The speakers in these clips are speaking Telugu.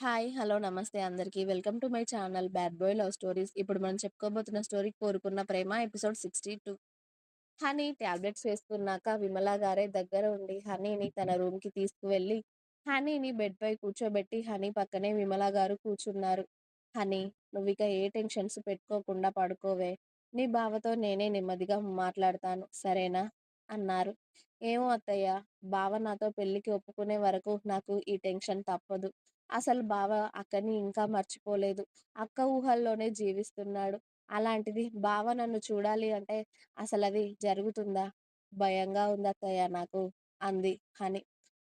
హాయ్! హలో! నమస్తే అందరికీ. Welcome to my channel 'bad boy love stories'. ఇప్పుడు మనం చెప్పుకోబోతున్న స్టోరీ 'కోరుకున్న ప్రేమ' ఎపిసోడ్ 62. హనీ టాబ్లెట్స్ వేసుకున్నాక విమల గారే దగ్గర ఉండి హనీని తన రూమ్‌కి తీసుకువెళ్ళి, హనీని బెడ్‌పై కూర్చోబెట్టి హనీ పక్కనే విమల గారు కూర్చున్నారు. హనీ! నువ్విక ఏ టెన్షన్స్ పెట్టుకోకుండా పడుకోవే. నీ బావతో నేనే నెమ్మదిగా మాట్లాడతాను సరేనా? అన్నారు. ఏమో అత్తయ్య. బావ నాతో పెళ్ళికి ఒప్పుకునే వరకు నాకు ఈ టెన్షన్ తప్పదు. అసలు బావ అక్కని ఇంకా మర్చిపోలేదు. అక్క ఊహల్లోనే జీవిస్తున్నాడు. అలాంటిది బావ నన్ను చూడాలి అంటే అసలది జరుగుతుందా? భయంగా ఉందత్తయ్య నాకు అంది హని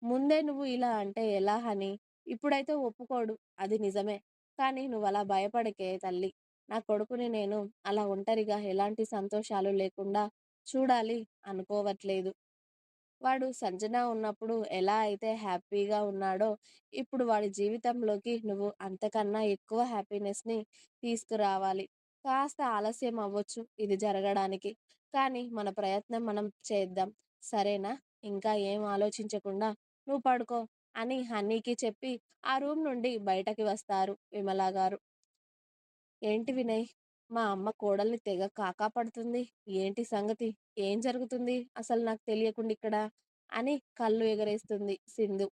ముందే నువ్వు ఇలా అంటే ఎలా హనీ? ఇప్పుడైతే ఒప్పుకోడు. అది నిజమే. కానీ నువ్వు అలా భయపడకే తల్లి నా కొడుకుని నేను అలా ఒంటరిగా ఎలాంటి సంతోషాలు లేకుండా చూడాలి అనుకోవట్లేదు. వాడు సంజన ఉన్నప్పుడు ఎలా అయితే హ్యాపీగా ఉన్నాడో ఇప్పుడు వాడి జీవితంలోకి నువ్వు అంతకన్నా ఎక్కువ హ్యాపీనెస్‌ని తీసుకురావాలి. కాస్త ఆలస్యం అవ్వచ్చు ఇది జరగడానికి. కానీ మన ప్రయత్నం మనం చేద్దాం. సరేనా? ఇంకా ఏం ఆలోచించకుండా నువ్వు పడుకో అని హనీకి చెప్పి ఆ రూమ్ నుండి బయటకి వస్తారు విమల గారు. ఏంటి వినయ్! మా అమ్మ కోడల్ని తెగ కాకా పడుతుంది. ఏంటి సంగతి? ఏం జరుగుతుంది అసలు నాకు తెలియకుండిక్కడ? అని కళ్ళు ఎగరేస్తుంది సింధు.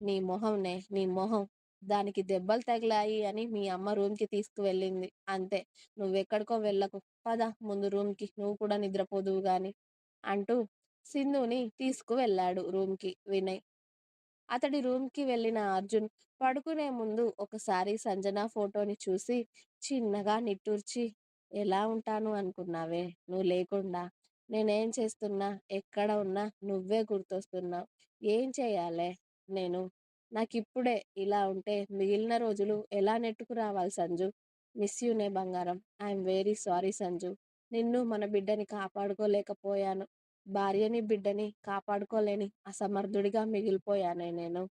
నీ మొహంనే నీ మొహం. దానికి దెబ్బలు తగిలాయి అని మీ అమ్మ రూమ్‌కి తీసుకువెళ్ళింది. అంతే. నువ్వెక్కడికో వెళ్ళకు. పద ముందు రూమ్‌కి నువ్వు కూడా నిద్రపోదువు గాని అంటూ సింధుని తీసుకువెళ్ళాడు రూమ్‌కి వినయ్. అతడి రూమ్‌కి వెళ్ళిన అర్జున్ పడుకునే ముందు ఒకసారి సంజన ఫోటోని చూసి చిన్నగా నిట్టూర్చి ఎలా ఉంటాను అనుకున్నావే నువ్వు లేకుండా? నేనేం చేస్తున్నా, ఎక్కడ ఉన్నా నువ్వే గుర్తొస్తున్నావు. ఏం చేయాలే నేను? నాకిప్పుడే ఇలా ఉంటే మిగిలిన రోజులు ఎలా నెట్టుకు రావాలి సంజు? మిస్ యూనే బంగారం. I'm very sorry Sanju. నిన్ను మన బిడ్డని కాపాడుకోలేకపోయాను. భార్యని, బిడ్డని కాపాడుకోలేని అసమర్థుడిగా మిగిలిపోయానే నేను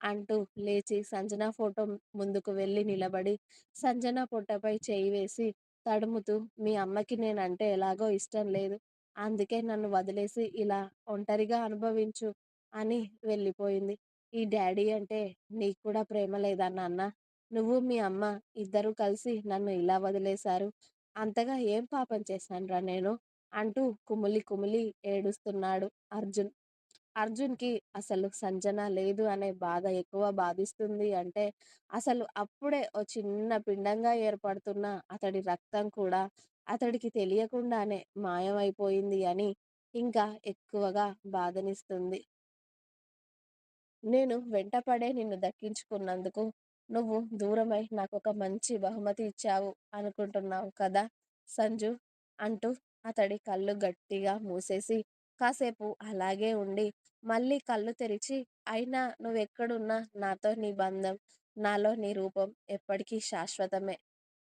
అంటూ లేచి సంజన ఫోటో ముందుకు వెళ్ళి నిలబడి సంజన పొట్టపై చేయి వేసి తడుముతూ మీ అమ్మకి నేనంటే ఎలాగో ఇష్టం లేదు. అందుకే నన్ను వదిలేసి ఇలా ఒంటరిగా అనుభవించు అని వెళ్ళిపోయింది. ఈ డాడీ అంటే నీకు కూడా ప్రేమ లేదా నాన్న నువ్వు మీ అమ్మ ఇద్దరూ కలిసి నన్ను ఇలా వదిలేశారు. అంతగా ఏం పాపం చేశానురా నేను? అంటూ కుమిలి కుమిలి ఏడుస్తున్నాడు అర్జున్. అర్జున్‌కి అసలు సంజన లేదు అనే బాధ ఎక్కువ బాధిస్తుంది అంటే అసలు అప్పుడే ఓ చిన్న పిండంగా ఏర్పడుతున్న అతడి రక్తం కూడా అతడికి తెలియకుండానే మాయమైపోయింది అని ఇంకా ఎక్కువగా బాధనిస్తుంది. నేను వెంటపడే నిన్ను దక్కించుకున్నందుకు నువ్వు దూరమై నాకు ఒక మంచి బహుమతి ఇచ్చావు అనుకుంటున్నావు కదా సంజు అంటూ అతడి కళ్ళు గట్టిగా మూసేసి కాసేపు అలాగే ఉండి మళ్ళీ కళ్ళు తెరిచి అయినా నువ్వెక్కడున్నా నాతో నీ బంధం, నాలో నీ రూపం ఎప్పటికీ శాశ్వతమే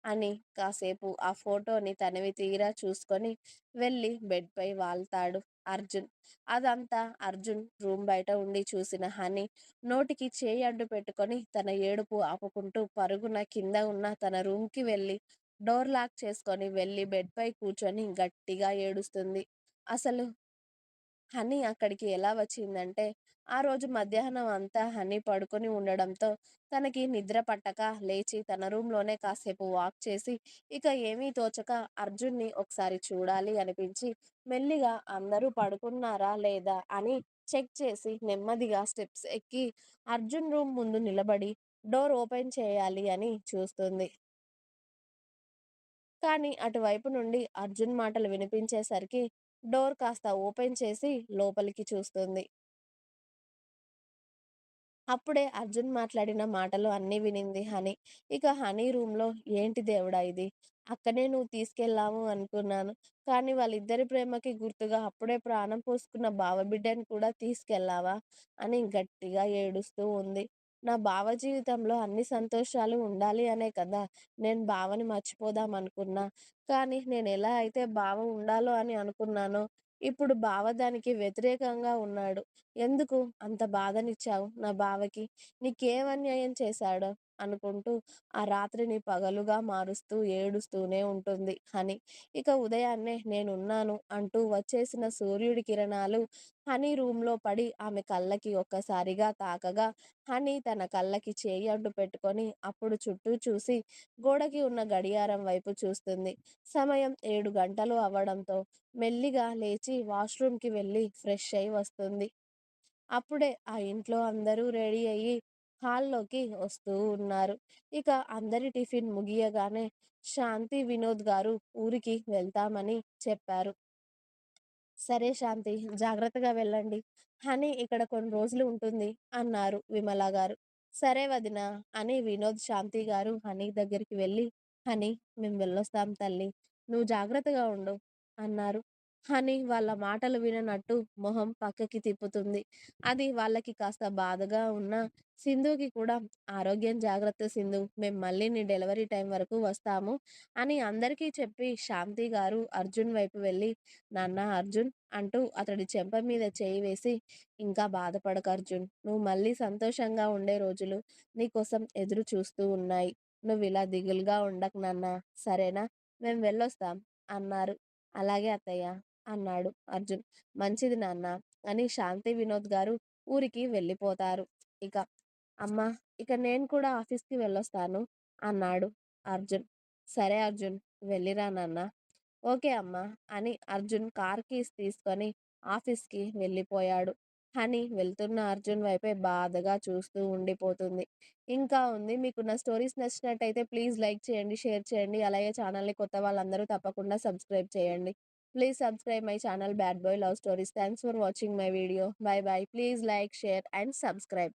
అని కాసేపు ఆ ఫోటోని తనవి తీరా చూసుకొని వెళ్ళి బెడ్‌పై వాల్తాడు అర్జున్. అదంతా అర్జున్ రూమ్ బయట ఉండి చూసిన హనీ నోటికి చేయి అడ్డు పెట్టుకొని తన ఏడుపు ఆపుకుంటూ పరుగున కింద ఉన్న తన రూమ్‌కి వెళ్ళి డోర్ లాక్ చేసుకొని వెళ్ళి బెడ్‌పై కూర్చొని గట్టిగా ఏడుస్తుంది. అసలు హనీ అక్కడికి ఎలా వచ్చిందంటే ఆ రోజు మధ్యాహ్నం అంతా హనీ పడుకొని ఉండడంతో తనకి నిద్ర పట్టక లేచి తన రూమ్‌లోనే కాసేపు వాక్ చేసి ఇక ఏమీ తోచక అర్జున్‌ని ఒకసారి చూడాలి అనిపించి మెల్లిగా అందరూ పడుకున్నారా లేదా అని చెక్ చేసి నెమ్మదిగా స్టెప్స్ ఎక్కి అర్జున్ రూమ్ ముందు నిలబడి డోర్ ఓపెన్ చేయాలి అని చూస్తుంది. కానీ అటువైపు నుండి అర్జున్ మాటలు వినిపించేసరికి డోర్ కాస్త ఓపెన్ చేసి లోపలికి చూస్తుంది. అప్పుడే అర్జున్ మాట్లాడిన మాటలు అన్నీ వినింది హనీ. ఇక హనీ రూమ్‌లో ఏంటి దేవుడా ఇది! అక్కనే నువ్వు తీసుకెళ్ళాము అనుకున్నాను. కానీ వాళ్ళిద్దరి ప్రేమకి గుర్తుగా అప్పుడే ప్రాణం పోసుకున్న బావ బిడ్డని కూడా తీసుకెళ్ళావా? అని గట్టిగా ఏడుస్తూ ఉంది. నా బావ జీవితంలో అన్ని సంతోషాలు ఉండాలి అనే కదా నేను బావని మర్చిపోదాం అనుకున్నా. కానీ నేను ఎలా అయితే బావ ఉండాలో అని అనుకున్నానో ఇప్పుడు బావ దానికి వ్యతిరేకంగా ఉన్నాడు. ఎందుకు అంత బాధనిచ్చావు నా బావకి? నీకేం అన్యాయం చేశాడో? అనుకుంటూ ఆ రాత్రిని పగలుగా మారుస్తూ ఏడుస్తూనే ఉంటుంది హని. ఇక ఉదయాన్నే నేనున్నాను అంటూ వచ్చేసిన సూర్యుడి కిరణాలు హనీ రూమ్‌లో పడి ఆమె కళ్ళకి ఒక్కసారిగా తాకగా హనీ తన కళ్ళకి చేయి అడ్డు పెట్టుకొని అప్పుడు చుట్టూ చూసి గోడకి ఉన్న గడియారం వైపు చూస్తుంది. సమయం ఏడు గంటలు అవ్వడంతో మెల్లిగా లేచి వాష్‌రూమ్‌కి వెళ్ళి ఫ్రెష్ అయి వస్తుంది. అప్పుడే ఆ ఇంట్లో అందరూ రెడీ అయ్యి హాల్లోకి వస్తూ ఉన్నారు. ఇక అందరి టిఫిన్ ముగియగానే శాంతి, వినోద్ గారు ఊరికి వెళ్తామని చెప్పారు. సరే శాంతి జాగ్రత్తగా వెళ్ళండి. హనీ ఇక్కడ కొన్ని రోజులు ఉంటుంది అన్నారు విమల గారు. సరే వదినా అని వినోద్, శాంతి గారు హనీ దగ్గరికి వెళ్ళి హనీ మేము వెళ్ళొస్తాం తల్లి నువ్వు జాగ్రత్తగా ఉండు అన్నారు. అని వాళ్ళ మాటలు విననట్టు మొహం పక్కకి తిప్పుతుంది. అది వాళ్ళకి కాస్త బాధగా ఉన్న సింధుకి కూడా ఆరోగ్యం జాగ్రత్త సింధు మేము మళ్ళీ నీ డెలివరీ టైం వరకు వస్తాము అని అందరికీ చెప్పి శాంతి గారు అర్జున్ వైపు వెళ్ళి నాన్న అర్జున్ అంటూ అతడి చెంప మీద చేయి వేసి ఇంకా బాధపడక అర్జున్. నువ్వు మళ్ళీ సంతోషంగా ఉండే రోజులు నీకోసం ఎదురు చూస్తూ ఉన్నాయి. నువ్వు ఇలా దిగులుగా ఉండకు నాన్న సరేనా మేము వెళ్ళొస్తాం అన్నారు. అలాగే అత్తయ్య అన్నాడు అర్జున్. మంచిది నాన్నా అని శాంతి, వినోద్ గారు ఊరికి వెళ్ళిపోతారు. ఇక అమ్మా ఇక నేను కూడా ఆఫీస్‌కి వెళ్ళొస్తాను అన్నాడు అర్జున్. సరే అర్జున్ వెళ్ళిరా నాన్నా. ఓకే అమ్మా అని అర్జున్ కార్ కీస్ తీసుకొని ఆఫీస్‌కి వెళ్ళిపోయాడు. హని వెళ్తున్న అర్జున్ వైపే బాధగా చూస్తూ ఉండిపోతుంది. ఇంకా ఉంది. మీకు నా స్టోరీస్ నచ్చినట్టయితే ప్లీజ్ లైక్ చేయండి, షేర్ చేయండి. అలాగే ఛానల్‌ని కొత్త వాళ్ళందరూ తప్పకుండా సబ్స్క్రైబ్ చేయండి. Please subscribe my channel Bad Boy Love Stories. Thanks for watching my video. Bye bye. Please like, share and subscribe.